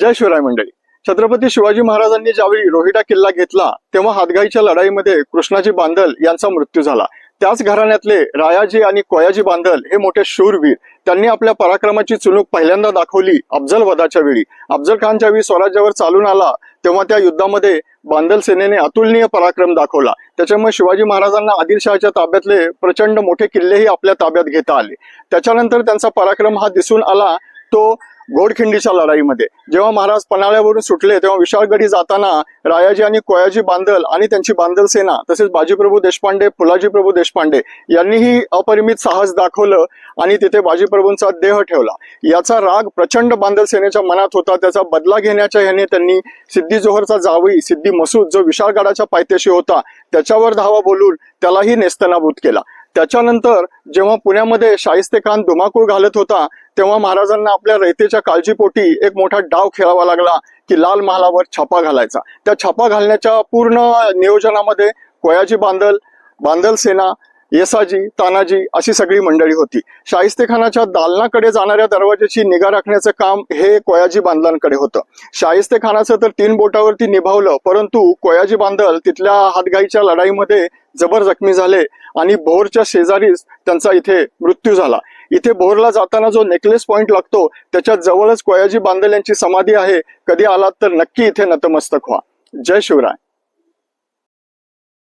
जय शिवराय मंडळी. छत्रपती शिवाजी महाराजांनी ज्यावेळी रोहिडा किल्ला घेतला तेव्हा हातगाईच्या लढाईमध्ये कृष्णाजी बांदल यांचा मृत्यू झाला. त्याच घराण्यातले रायाजी आणि कोयाजी बांधल हे मोठे शूरवीर. त्यांनी आपल्या पराक्रमाची चुणूक पहिल्यांदा दाखवली अफजल वधाच्या वेळी. अफजल खान ज्यावेळी स्वराज्यावर चालून आला तेव्हा त्या युद्धामध्ये बांदल सेनेने अतुलनीय पराक्रम दाखवला. त्याच्यामुळे शिवाजी महाराजांना आदिलशहाच्या ताब्यातले प्रचंड मोठे किल्लेही आपल्या ताब्यात घेता आले. त्याच्यानंतर त्यांचा पराक्रम हा दिसून आला. तो घोडखिंडीच्या लढाईमध्ये. जेव्हा महाराज पन्हाळ्यावरून सुटले तेव्हा विशाळगडी जाताना रायाजी आणि कोयाजी बांदल आणि त्यांची बांदल सेना तसेच बाजीप्रभू देशपांडे फुलाजी प्रभू देशपांडे यांनीही अपरिमित साहस दाखवलं आणि तिथे बाजीप्रभूंचा देह ठेवला. याचा राग प्रचंड बांदल सेनेच्या मनात होता. त्याचा बदला घेण्याच्या ह्याने त्यांनी सिद्धी जोहरचा जावई सिद्धी मसूद जो विशाळगडाच्या पायथ्याशी होता त्याच्यावर धावा बोलून त्यालाही नेस्तनाबूत केला. त्याच्यानंतर जेव्हा पुण्यामध्ये शाहिस्ते खान धुमाकूळ घालत होता तेव्हा महाराजांना आपल्या रयतेच्या काळजीपोटी एक मोठा डाव खेळावा लागला की लाल महालावर छापा घालायचा. त्या छापा घालण्याच्या पूर्ण नियोजनामध्ये कोयाजी बांदल बांदल सेना येसाजी तानाजी अशी सगळी मंडळी होती. शाहिस्तेखानाच्या दालनाकडे जाणाऱ्या दरवाजाची निगा राखण्याचं काम हे कोयाजी बांदलांकडे होतं. शाहिस्तेखानाचं तर तीन बोटावरती निभावलं परंतु कोयाजी बांदल तिथल्या हातगाईच्या लढाईमध्ये जबर जखमी झाले आणि भोरच्या शेजारीच त्यांचा इथे मृत्यू झाला. इथे भोरला जाताना जो नेकलेस पॉइंट लागतो त्याच्या जवळच कोयाजी बांधल यांची समाधी आहे. कधी आलात तर नक्की इथे नतमस्तक व्हा. जय शिवराय.